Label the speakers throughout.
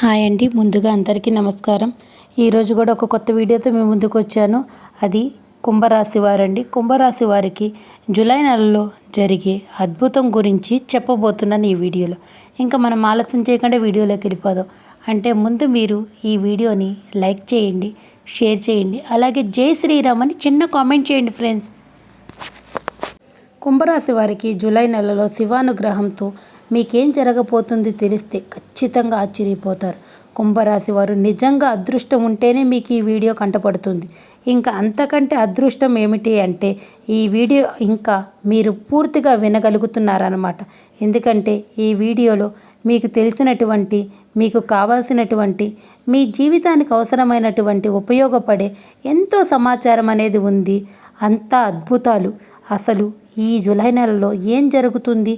Speaker 1: Hi అండి. ముందుగా అందరికీ నమస్కారం. ఈరోజు కూడా ఒక కొత్త వీడియోతో మేము ముందుకు వచ్చాను. అది కుంభరాశి వారండి. కుంభరాశి వారికి జూలై నెలలో జరిగే అద్భుతం గురించి చెప్పబోతున్నాను ఈ వీడియోలో. ఇంకా మనం ఆలస్యం చేయకుండా వీడియోలోకి వెళ్ళిపోదాం. అంటే ముందు మీరు ఈ వీడియోని లైక్ చేయండి షేర్ చేయండి అలాగే జై శ్రీరామ్ అని చిన్న కామెంట్ చేయండి ఫ్రెండ్స్. కుంభరాశి వారికి జూలై నెలలో శివానుగ్రహంతో మీకేం జరగబోతుంది తెలిస్తే ఖచ్చితంగా ఆశ్చర్యపోతారు. కుంభరాశి వారు నిజంగా అదృష్టం ఉంటేనే మీకు ఈ వీడియో కంటపడుతుంది. ఇంకా అంతకంటే అదృష్టం ఏమిటి అంటే ఈ వీడియో ఇంకా మీరు పూర్తిగా వినగలుగుతున్నారన్నమాట. ఎందుకంటే ఈ వీడియోలో మీకు తెలిసినటువంటి మీకు కావాల్సినటువంటి మీ జీవితానికి అవసరమైనటువంటి ఉపయోగపడే ఎంతో సమాచారం అనేది ఉంది. అంతా అద్భుతాలు. అసలు ఈ జూలై నెలలో ఏం జరుగుతుంది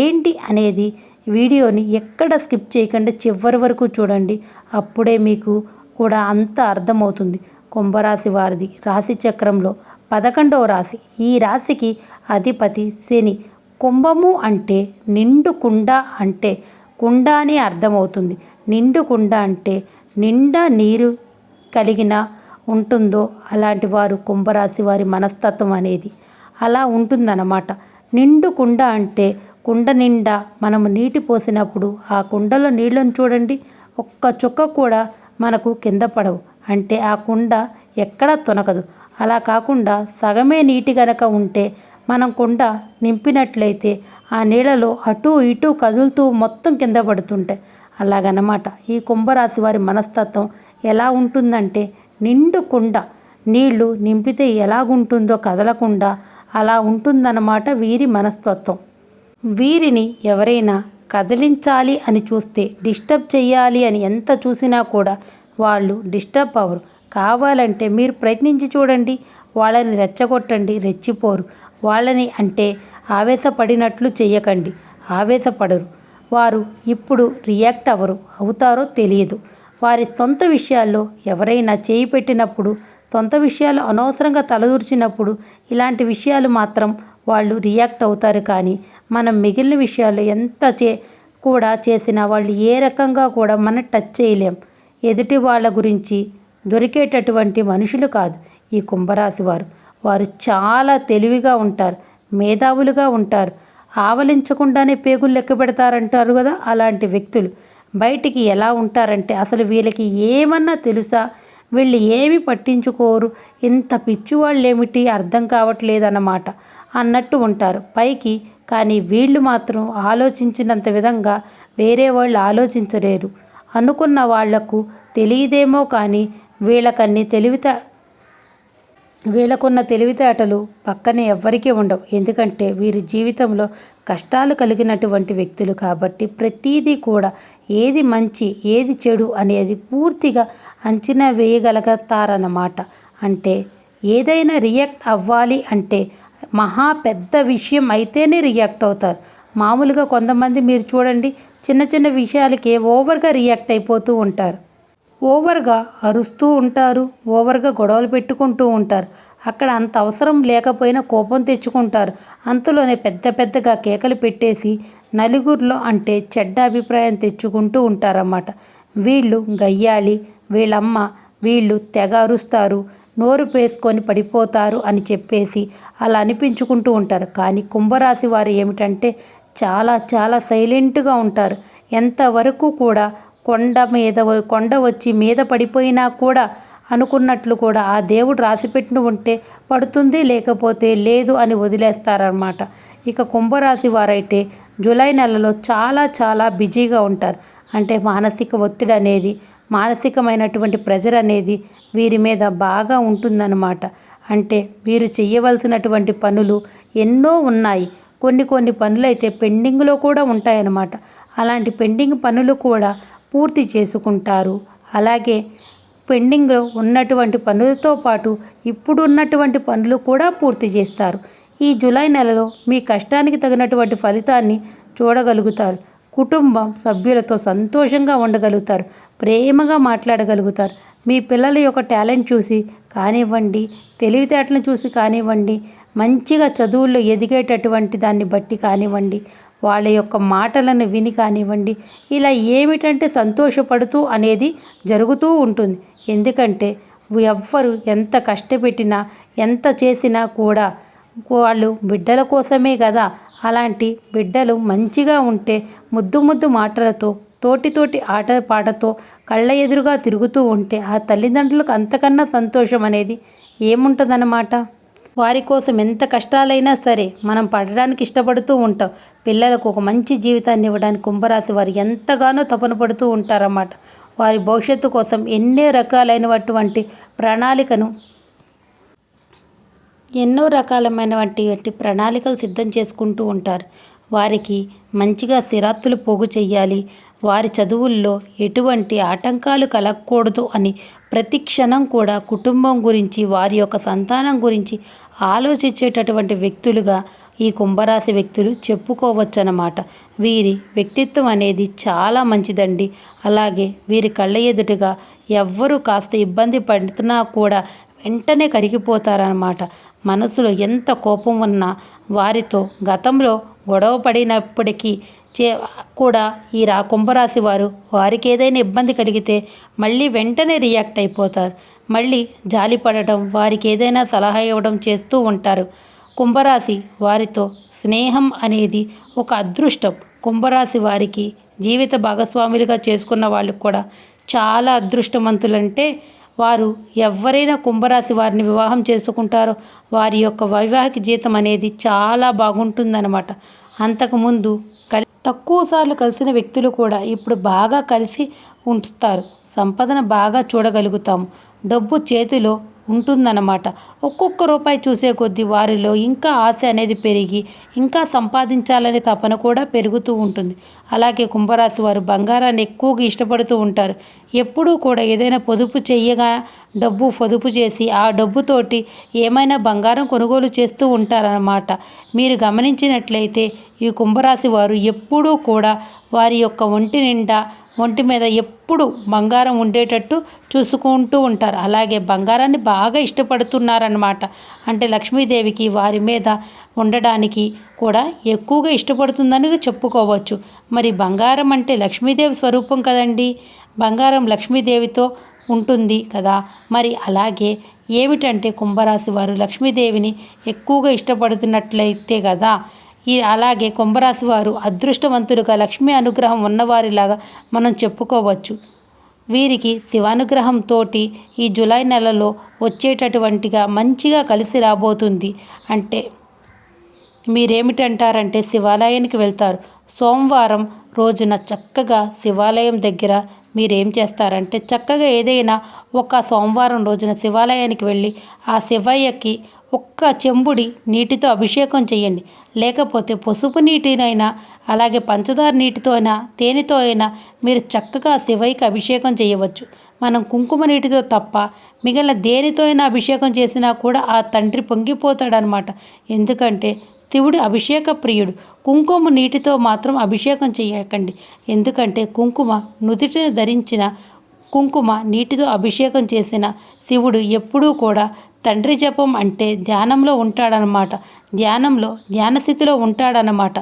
Speaker 1: ఏంటి అనేది వీడియోని ఎక్కడ స్కిప్ చేయకుండా చివరి వరకు చూడండి. అప్పుడే మీకు కూడా అంత అర్థమవుతుంది. కుంభరాశి వారిది రాశి చక్రంలో పదకొండవ రాశి. ఈ రాశికి అధిపతి శని. కుంభము అంటే నిండు కుండ అంటే కుండ అని అర్థమవుతుంది. నిండు కుండ అంటే నిండా నీరు కలిగిన ఉంటుందో అలాంటి వారు కుంభరాశి వారి మనస్తత్వం అనేది. అలా ఉంటుందన్నమాట. నిండు కుండ అంటే కుండ నిండా మనము నీటి పోసినప్పుడు ఆ కుండలో నీళ్ళను చూడండి ఒక్క చుక్క కూడా మనకు కింద పడవు. అంటే ఆ కుండ ఎక్కడా తొనకదు. అలా కాకుండా సగమే నీటి గనక ఉంటే మనం కుండ నింపినట్లయితే ఆ నీళ్ళలో అటు ఇటు కదులుతూ మొత్తం కింద పడుతుంటాయి. అలాగనమాట. ఈ కుంభరాశి వారి మనస్తత్వం ఎలా ఉంటుందంటే నిండు కుండ నీళ్ళు నింపితే ఎలాగుంటుందో కదలకుండా అలా ఉంటుందన్నమాట వీరి మనస్తత్వం. వీరిని ఎవరైనా కదిలించాలి అని చూస్తే డిస్టర్బ్ చేయాలి అని ఎంత చూసినా కూడా వాళ్ళు డిస్టర్బ్ అవ్వరు. కావాలంటే మీరు ప్రయత్నించి చూడండి వాళ్ళని రెచ్చగొట్టండి రెచ్చిపోరు. వాళ్ళని అంటే ఆవేశపడినట్లు చేయకండి ఆవేశపడరు. వారు ఇప్పుడు రియాక్ట్ అవ్వరు అవుతారో తెలియదు. వారి సొంత విషయాల్లో ఎవరైనా చేయి పెట్టినప్పుడు సొంత విషయాలు అనవసరంగా తలదూర్చినప్పుడు ఇలాంటి విషయాలు మాత్రం వాళ్ళు రియాక్ట్ అవుతారు కానీ మనం మిగిలిన విషయాలు ఎంత చే కూడా చేసినా వాళ్ళు ఏ రకంగా కూడా మనం టచ్ చేయలేం. ఎదుటి వాళ్ళ గురించి దొరికేటటువంటి మనుషులు కాదు ఈ కుంభరాశి వారు. వారు చాలా తెలివిగా ఉంటారు మేధావులుగా ఉంటారు. ఆవలించకుండానే పేగులు లెక్క పెడతారంటారు కదా అలాంటి వ్యక్తులు. బయటికి ఎలా ఉంటారంటే అసలు వీళ్ళకి ఏమన్నా తెలుసా? వీళ్ళు ఏమి పట్టించుకోరు. ఇంత పిచ్చివాళ్ళు ఏమిటి అర్థం కావట్లేదన్నమాట అన్నట్టు ఉంటారు. పైకి కానీ వీళ్ళు మాత్రం ఆలోచించినంత విధంగా వేరే వాళ్ళు ఆలోచించలేరు. అనుకున్న వాళ్ళకు తెలియదేమో కానీ వీళ్ళకన్నీ తెలివిత వీళ్ళకున్న తెలివితేటలు పక్కనే ఎవ్వరికీ ఉండవు. ఎందుకంటే వీరి జీవితంలో కష్టాలు కలిగినటువంటి వ్యక్తులు కాబట్టి ప్రతీదీ కూడా ఏది మంచి ఏది చెడు అనేది పూర్తిగా అంచనా వేయగలుగుతారన్నమాట. అంటే ఏదైనా రియాక్ట్ అవ్వాలి అంటే మహా పెద్ద విషయం అయితేనే రియాక్ట్ అవుతారు. మామూలుగా కొంతమంది మీరు చూడండి చిన్న చిన్న విషయాలకే ఓవర్గా రియాక్ట్ అయిపోతూ ఉంటారు. ఓవర్గా అరుస్తూ ఉంటారు ఓవర్గా గొడవలు పెట్టుకుంటూ ఉంటారు. అక్కడ అంత అవసరం లేకపోయినా కోపం తెచ్చుకుంటారు. అంతలోనే పెద్ద పెద్దగా కేకలు పెట్టేసి నలుగురిలో అంటే చెడ్డ అభిప్రాయం తెచ్చుకుంటూ ఉంటారన్నమాట. వీళ్ళు గయ్యాలి వీళ్ళమ్మ వీళ్ళు తెగ అరుస్తారు నోరు పేసుకొని పడిపోతారు అని చెప్పేసి అలా అనిపించుకుంటూ ఉంటారు. కానీ కుంభరాశి వారు ఏమిటంటే చాలా చాలా సైలెంట్గా ఉంటారు. ఎంతవరకు కూడా కొండ మీద కొండ వచ్చి మీద పడిపోయినా కూడా అనుకున్నట్లు కూడా ఆ దేవుడు రాసిపెట్టిన ఉంటే పడుతుంది లేకపోతే లేదు అని వదిలేస్తారనమాట ఇక కుంభరాశి వారైతే జూలై నెలలో చాలా చాలా బిజీగా ఉంటారు. అంటే మానసిక ఒత్తిడి అనేది మానసికమైనటువంటి ప్రెజర్ అనేది వీరి మీద బాగా ఉంటుందన్నమాట. అంటే వీరు చేయవలసినటువంటి పనులు ఎన్నో ఉన్నాయి. కొన్ని కొన్ని పనులు అయితే పెండింగ్లో కూడా ఉంటాయన్నమాట. అలాంటి పెండింగ్ పనులు కూడా పూర్తి చేసుకుంటారు. అలాగే పెండింగ్లో ఉన్నటువంటి పనులతో పాటు ఇప్పుడు ఉన్నటువంటి పనులు కూడా పూర్తి చేస్తారు. ఈ జూలై నెలలో మీ కష్టానికి తగినటువంటి ఫలితాన్ని చూడగలుగుతారు. కుటుంబం సభ్యులతో సంతోషంగా ఉండగలుగుతారు. ప్రేమగా మాట్లాడగలుగుతారు. మీ పిల్లల యొక్క టాలెంట్ చూసి కానివ్వండి తెలివితేటలను చూసి కానివ్వండి మంచిగా చదువుల్లో ఎదిగేటటువంటి దాన్ని బట్టి కానివ్వండి వాళ్ళ యొక్క మాటలను విని కానివ్వండి. ఇలా ఏమిటంటే సంతోషపడుతూ అనేది జరుగుతూ ఉంటుంది. ఎందుకంటే ఎవ్వరు ఎంత కష్టపెట్టినా ఎంత చేసినా కూడా వాళ్ళు బిడ్డల కోసమే కదా. అలాంటి బిడ్డలు మంచిగా ఉంటే ముద్దు ముద్దు మాటలతో తోటితోటి ఆట పాటతో కళ్ళ ఎదురుగా తిరుగుతూ ఉంటే ఆ తల్లిదండ్రులకు అంతకన్నా సంతోషం అనేది ఏముంటుందన్నమాట? వారి కోసం ఎంత కష్టాలైనా సరే మనం పడడానికి ఇష్టపడుతూ ఉంటాం. పిల్లలకు ఒక మంచి జీవితాన్ని ఇవ్వడానికి కుంభరాశి వారు ఎంతగానో తపన పడుతూ ఉంటారన్నమాట. వారి భవిష్యత్తు కోసం ఎన్నో రకాలైనటువంటి ప్రణాళికను ఎన్నో రకాలమైనటువంటి ప్రణాళికలు సిద్ధం చేసుకుంటూ ఉంటారు. వారికి మంచిగా స్థిరాత్తులు పోగు చేయాలి వారి చదువుల్లో ఎటువంటి ఆటంకాలు కలగకూడదు అని ప్రతి క్షణం కూడా కుటుంబం గురించి వారి యొక్క సంతానం గురించి ఆలోచించేటటువంటి వ్యక్తులుగా ఈ కుంభరాశి వ్యక్తులు చెప్పుకోవచ్చన్నమాట. వీరి వ్యక్తిత్వం అనేది చాలా మంచిదండి. అలాగే వీరి కళ్ళ ఎదుటిగా ఎవ్వరూ కాస్త ఇబ్బంది పడుతున్నా కూడా వెంటనే కరిగిపోతారన్నమాట. మనసులో ఎంత కోపం ఉన్నా వారితో గతంలో గొడవ పడినప్పటికీ చే కూడా ఈ రా కుంభరాశి వారు వారికి ఏదైనా ఇబ్బంది కలిగితే మళ్ళీ వెంటనే రియాక్ట్ అయిపోతారు. మళ్ళీ జాలిపడటం వారికి ఏదైనా సలహా ఇవ్వడం చేస్తూ ఉంటారు. కుంభరాశి వారితో స్నేహం అనేది ఒక అదృష్టం. కుంభరాశి వారికి జీవిత భాగస్వాములుగా చేసుకున్న వాళ్ళు కూడా చాలా అదృష్టవంతులంటే వారు ఎవరైనా కుంభరాశి వారిని వివాహం చేసుకుంటారో వారి యొక్క వైవాహిక జీవితం అనేది చాలా బాగుంటుందన్నమాట. అంతకుముందు కలి తక్కువ సార్లు కలిసిన వ్యక్తులు కూడా ఇప్పుడు బాగా కలిసి ఉంచుతారు. సంపదన బాగా చూడగలుగుతాము. డబ్బు చేతిలో ఉంటుందన్నమాట. ఒక్కొక్క రూపాయి చూసే కొద్దీ వారిలో ఇంకా ఆశ అనేది పెరిగి ఇంకా సంపాదించాలనే తపన కూడా పెరుగుతూ ఉంటుంది. అలాగే కుంభరాశి వారు బంగారాన్ని ఎక్కువగా ఇష్టపడుతూ ఉంటారు. ఎప్పుడూ కూడా ఏదైనా పొదుపు చేయగా డబ్బు పొదుపు చేసి ఆ డబ్బుతోటి ఏమైనా బంగారం కొనుగోలు చేస్తూ ఉంటారన్నమాట. మీరు గమనించినట్లయితే ఈ కుంభరాశి వారు ఎప్పుడూ కూడా వారి యొక్క ఒంటి నిండా ఒంటి మీద ఎప్పుడు బంగారం ఉండేటట్టు చూసుకుంటూ ఉంటారు. అలాగే బంగారాన్ని బాగా ఇష్టపడుతున్నారన్నమాట. అంటే లక్ష్మీదేవికి వారి మీద ఉండడానికి కూడా ఎక్కువగా ఇష్టపడుతుందని చెప్పుకోవచ్చు. మరి బంగారం అంటే లక్ష్మీదేవి స్వరూపం కదండి? బంగారం లక్ష్మీదేవితో ఉంటుంది కదా? మరి అలాగే ఏమిటంటే కుంభరాశి వారు లక్ష్మీదేవిని ఎక్కువగా ఇష్టపడుతున్నట్లయితే కదా ఈ అలాగే కుంభరాశి వారు అదృష్టవంతులుగా లక్ష్మీ అనుగ్రహం ఉన్నవారిలాగా మనం చెప్పుకోవచ్చు. వీరికి శివానుగ్రహంతోటి ఈ జూలై నెలలో వచ్చేటటువంటిగా మంచిగా కలిసి రాబోతుంది అంటే మీరేమిటంటారంటే శివాలయానికి వెళ్తారు. సోమవారం రోజున చక్కగా శివాలయం దగ్గర మీరేం చేస్తారంటే చక్కగా ఏదైనా ఒక సోమవారం రోజున శివాలయానికి వెళ్ళి ఆ శివయ్యకి ఒక్క చెంబుడి నీటితో అభిషేకం చేయండి. లేకపోతే పసుపు నీటినైనా అలాగే పంచదార నీటితో అయినా తేనెతో అయినా మీరు చక్కగా శివయ్యకి అభిషేకం చేయవచ్చు. మనం కుంకుమ నీటితో తప్ప మిగిలిన దేనితో అయినా అభిషేకం చేసినా కూడా ఆ తండ్రి పొంగిపోతాడనమాట ఎందుకంటే శివుడు అభిషేక ప్రియుడు. కుంకుమ నీటితో మాత్రం అభిషేకం చేయకండి. ఎందుకంటే కుంకుమ నుదుటిని ధరించిన కుంకుమ నీటితో అభిషేకం చేసిన శివుడు ఎప్పుడూ కూడా తండ్రి జపం అంటే ధ్యానంలో ఉంటాడనమాట ధ్యానంలో ధ్యాన స్థితిలో ఉంటాడనమాట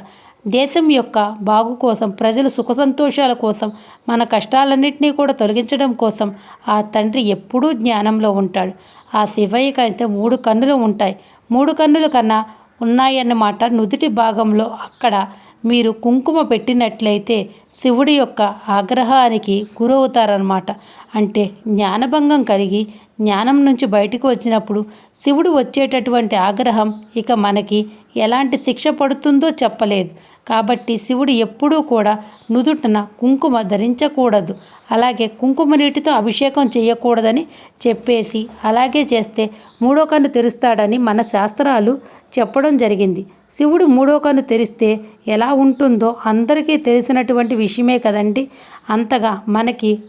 Speaker 1: దేశం యొక్క బాగు కోసం ప్రజలు సుఖ సంతోషాల కోసం మన కష్టాలన్నింటినీ కూడా తొలగించడం కోసం ఆ తండ్రి ఎప్పుడూ జ్ఞానంలో ఉంటాడు. ఆ శివయ్యకి అయితే మూడు కన్నులు ఉంటాయి. మూడు కన్నుల కన్నా ఉన్నాయన్నమాట నుదుటి భాగంలో. అక్కడ మీరు కుంకుమ పెట్టినట్లయితే శివుడి యొక్క ఆగ్రహానికి గురవుతారనమాట అంటే జ్ఞానభంగం కలిగి జ్ఞానం నుంచి బయటకు వచ్చినప్పుడు శివుడు వచ్చేటటువంటి ఆగ్రహం ఇక మనకి ఎలాంటి శిక్ష పడుతుందో చెప్పలేదు. కాబట్టి శివుడు ఎప్పుడూ కూడా నుదుటన కుంకుమ ధరించకూడదు. అలాగే కుంకుమ నీటితో అభిషేకం చేయకూడదని చెప్పేసి అలాగే చేస్తే మూడో కన్ను తెరుస్తాడని మన శాస్త్రాలు చెప్పడం జరిగింది. శివుడు మూడో కన్ను తెరిస్తే ఎలా ఉంటుందో అందరికీ తెలిసినటువంటి విషయమే కదండి. అంతగా మనకి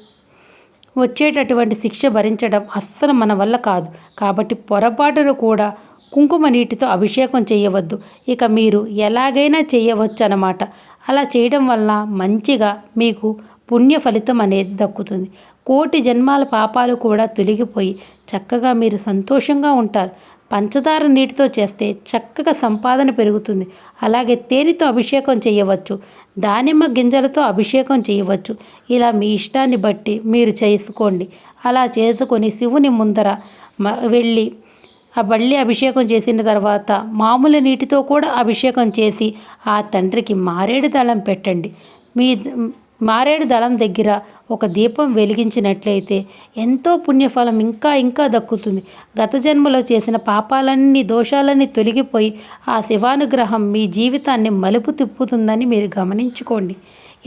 Speaker 1: వచ్చేటటువంటి శిక్ష భరించడం అస్సలు మన వల్ల కాదు. కాబట్టి పొరపాటును కూడా కుంకుమ నీటితో అభిషేకం చేయవద్దు. ఇక మీరు ఎలాగైనా చేయవచ్చు అన్నమాట అలా చేయడం వల్ల మంచిగా మీకు పుణ్య ఫలితం అనేది దక్కుతుంది. కోటి జన్మాల పాపాలు కూడా తొలగిపోయి చక్కగా మీరు సంతోషంగా ఉంటారు. పంచదార నీటితో చేస్తే చక్కగా సంపాదన పెరుగుతుంది. అలాగే తేనెతో అభిషేకం చేయవచ్చు దానిమ్మ గింజలతో అభిషేకం చేయవచ్చు. ఇలా మీ ఇష్టాన్ని బట్టి మీరు చేసుకోండి. అలా చేసుకొని శివుని ముందర మ- వెళ్ళి ఆ బల్లి అభిషేకం చేసిన తర్వాత మామూలు నీటితో కూడా అభిషేకం చేసి ఆ తండ్రికి మారేడు దళం పెట్టండి. మీ మారేడు దళం దగ్గర ఒక దీపం వెలిగించినట్లయితే ఎంతో పుణ్యఫలం ఇంకా ఇంకా దక్కుతుంది. గత జన్మలో చేసిన పాపాలన్నీ దోషాలన్నీ తొలగిపోయి ఆ శివానుగ్రహం మీ జీవితాన్ని మలుపు తిప్పుతుందని మీరు గమనించుకోండి.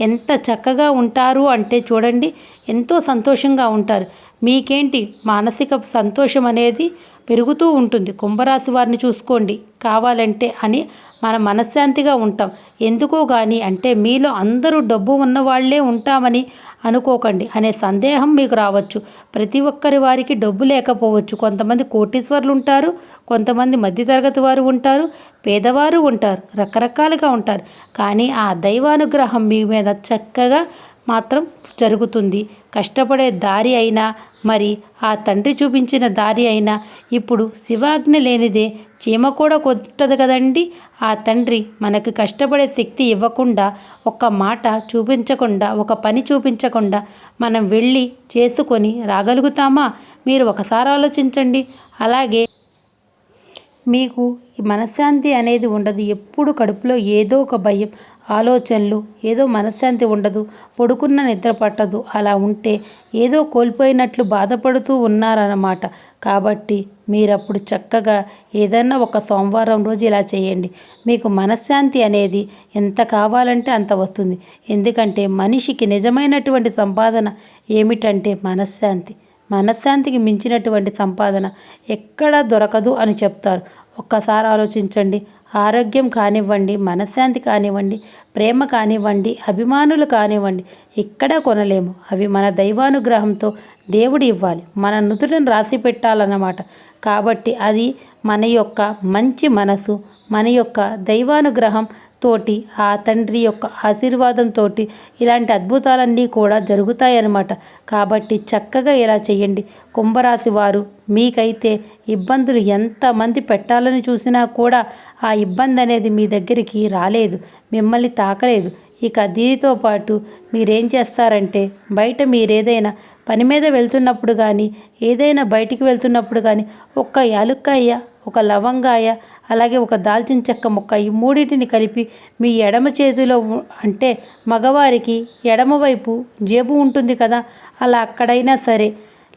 Speaker 1: ఎంత చక్కగా ఉంటారు అంటే చూడండి ఎంతో సంతోషంగా ఉంటారు. మీకేంటి మానసిక సంతోషం అనేది పెరుగుతూ ఉంటుంది. కుంభరాశి వారిని చూసుకోండి. కావాలంటే అని మన మనశ్శాంతిగా ఉంటాం. ఎందుకో కానీ అంటే మీలో అందరూ డబ్బు ఉన్న వాళ్ళే ఉంటామని అనుకోకండి. అనే సందేహం మీకు రావచ్చు. ప్రతి ఒక్కరి వారికి డబ్బు లేకపోవచ్చు. కొంతమంది కోటీశ్వర్లు ఉంటారు. కొంతమంది మధ్యతరగతి వారు ఉంటారు. పేదవారు ఉంటారు. రకరకాలుగా ఉంటారు. కానీ ఆ దైవానుగ్రహం మీ మీద చక్కగా మాత్రం జరుగుతుంది. కష్టపడే దారి అయినా మరి ఆ తండ్రి చూపించిన దారి అయినా ఇప్పుడు శివాజ్ఞ లేనిదే చీమ కూడా కొట్టదు కదండి. ఆ తండ్రి మనకు కష్టపడే శక్తి ఇవ్వకుండా ఒక మాట చూపించకుండా ఒక పని చూపించకుండా మనం వెళ్ళి చేసుకొని రాగలుగుతామా? మీరు ఒకసారి ఆలోచించండి. అలాగే మీకు మనశ్శాంతి అనేది ఉండదు. ఎప్పుడు కడుపులో ఏదో ఒక భయం ఆలోచనలు ఏదో మనశ్శాంతి ఉండదు పడుకున్న నిద్ర పట్టదు అలా ఉంటే ఏదో కోల్పోయినట్లు బాధపడుతూ ఉన్నారన్నమాట. కాబట్టి మీరప్పుడు చక్కగా ఏదన్నా ఒక సోమవారం రోజు ఇలా చేయండి. మీకు మనశ్శాంతి అనేది ఎంత కావాలంటే అంత వస్తుంది. ఎందుకంటే మనిషికి నిజమైనటువంటి సంపాదన ఏమిటంటే మనశ్శాంతి. మనశ్శాంతికి మించినటువంటి సంపాదన ఎక్కడా దొరకదు అని చెప్తారు. ఒక్కసారి ఆలోచించండి. ఆరోగ్యం కానివ్వండి మనశ్శాంతి కానివ్వండి ప్రేమ కానివ్వండి అభిమానులు కానివ్వండి ఎక్కడా కొనలేము. అవి మన దైవానుగ్రహంతో దేవుడు ఇవ్వాలి. మన నుదుటను రాసి పెట్టాలన్నమాట. కాబట్టి అది మన యొక్క మంచి మనసు మన యొక్క దైవానుగ్రహం తోటి ఆ తండ్రి యొక్క ఆశీర్వాదంతో ఇలాంటి అద్భుతాలన్నీ కూడా జరుగుతాయన్నమాట. కాబట్టి చక్కగా ఇలా చేయండి. కుంభరాశి వారు మీకైతే ఇబ్బందులు ఎంతమంది పెట్టాలని చూసినా కూడా ఆ ఇబ్బంది అనేది మీ దగ్గరికి రాలేదు మిమ్మల్ని తాకలేదు. ఇక దీనితో పాటు మీరేం చేస్తారంటే బయట మీరేదైనా పని మీద వెళ్తున్నప్పుడు కానీ ఏదైనా బయటికి వెళ్తున్నప్పుడు కానీ ఒక్క యాలుక్కాయ ఒక లవంగాయ అలాగే ఒక దాల్చిన చెక్క ముక్క ఈ మూడింటిని కలిపి మీ ఎడమ చేతిలో అంటే మగవారికి ఎడమవైపు జేబు ఉంటుంది కదా అలా అక్కడైనా సరే.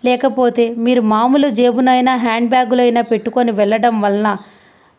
Speaker 1: లేకపోతే మీరు మామూలు జేబునైనా హ్యాండ్ బ్యాగులైనా పెట్టుకొని వెళ్ళడం వలన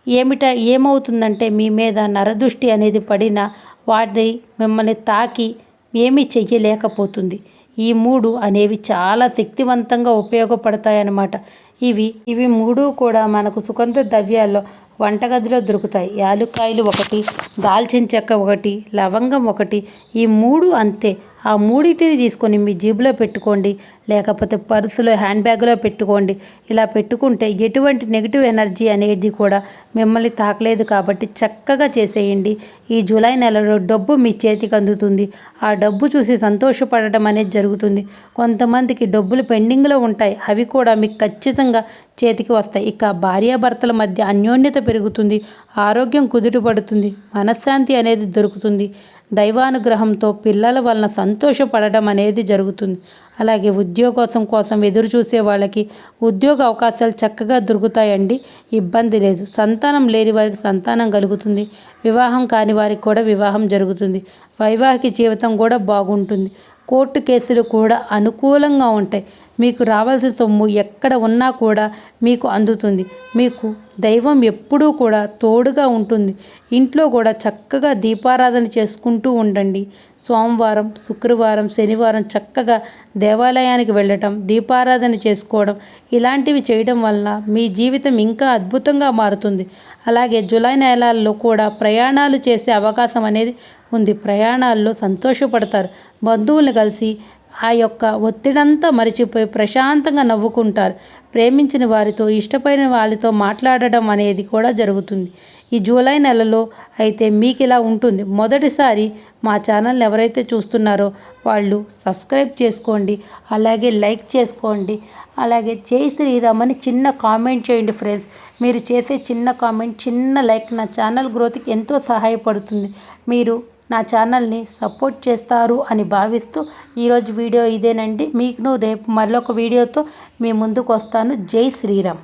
Speaker 1: ఏమిట ఏమవుతుందంటే మీ మీద నరదృష్టి అనేది పడిన వాటి మిమ్మల్ని తాకి ఏమీ చెయ్యలేకపోతుంది. ఈ మూడు అనేవి చాలా శక్తివంతంగా ఉపయోగపడతాయన్నమాట. ఇవి ఇవి మూడు కూడా మనకు సుగంధ ద్రవ్యాల్లో వంటగదిలో దొరుకుతాయి. యాలుక్కాయలు ఒకటి దాల్చిన చెక్క ఒకటి లవంగం ఒకటి ఈ మూడు అంతే. ఆ మూడింటిని తీసుకొని మీ జేబులో పెట్టుకోండి. లేకపోతే పర్సులో హ్యాండ్ బ్యాగ్లో పెట్టుకోండి. ఇలా పెట్టుకుంటే ఎటువంటి నెగిటివ్ ఎనర్జీ అనేది కూడా మిమ్మల్ని తాకలేదు కాబట్టి చక్కగా చేసేయండి. ఈ జూలై నెలలో డబ్బు మీ చేతికి అందుతుంది. ఆ డబ్బు చూసి సంతోషపడటం అనేది జరుగుతుంది. కొంతమందికి డబ్బులు పెండింగ్లో ఉంటాయి. అవి కూడా మీకు ఖచ్చితంగా చేతికి వస్తాయి. ఇక భార్యాభర్తల మధ్య అన్యోన్యత పెరుగుతుంది. ఆరోగ్యం కుదుటపడుతుంది. మనశ్శాంతి అనేది దొరుకుతుంది. దైవానుగ్రహంతో పిల్లల వలన సంతోషపడడం అనేది జరుగుతుంది. అలాగే ఉద్యోగం కోసం ఎదురు చూసే వాళ్ళకి ఉద్యోగ అవకాశాలు చక్కగా దొరుకుతాయండి. ఇబ్బంది లేదు. సంతానం లేని వారికి సంతానం కలుగుతుంది. వివాహం కాని వారికి కూడా వివాహం జరుగుతుంది. వైవాహిక జీవితం కూడా బాగుంటుంది. కోర్టు కేసులు కూడా అనుకూలంగా ఉంటాయి. మీకు రావాల్సిన సొమ్ము ఎక్కడ ఉన్నా కూడా మీకు అందుతుంది. మీకు దైవం ఎప్పుడూ కూడా తోడుగా ఉంటుంది. ఇంట్లో కూడా చక్కగా దీపారాధన చేసుకుంటూ ఉండండి. సోమవారం శుక్రవారం శనివారం చక్కగా దేవాలయానికి వెళ్ళటం దీపారాధన చేసుకోవడం ఇలాంటివి చేయడం వలన మీ జీవితం ఇంకా అద్భుతంగా మారుతుంది. అలాగే జూలై నెలల్లో కూడా ప్రయాణాలు చేసే అవకాశం అనేది ఉంది. ప్రయాణాల్లో సంతోషపడతారు. బంధువులను కలిసి ఆ యొక్క ఒత్తిడంతా మరిచిపోయి ప్రశాంతంగా నవ్వుకుంటారు. ప్రేమించిన వారితో ఇష్టపడిన వాళ్ళతో మాట్లాడడం అనేది కూడా జరుగుతుంది. ఈ జూలై నెలలో అయితే మీకు ఇలా ఉంటుంది. మొదటిసారి మా ఛానల్ ఎవరైతే చూస్తున్నారో వాళ్ళు సబ్స్క్రైబ్ చేసుకోండి. అలాగే లైక్ చేసుకోండి. అలాగే జై శ్రీరామని చిన్న కామెంట్ చేయండి ఫ్రెండ్స్. మీరు చేసే చిన్న కామెంట్ చిన్న లైక్ నా ఛానల్ గ్రోత్కి ఎంతో సహాయపడుతుంది. మీరు నా ఛానల్ని సపోర్ట్ చేస్తారు అని భావిస్తూ ఈరోజు వీడియో ఇదేనండి. మీకు రేపు మరొక వీడియోతో మీ ముందుకు వస్తాను. జై శ్రీరామ్.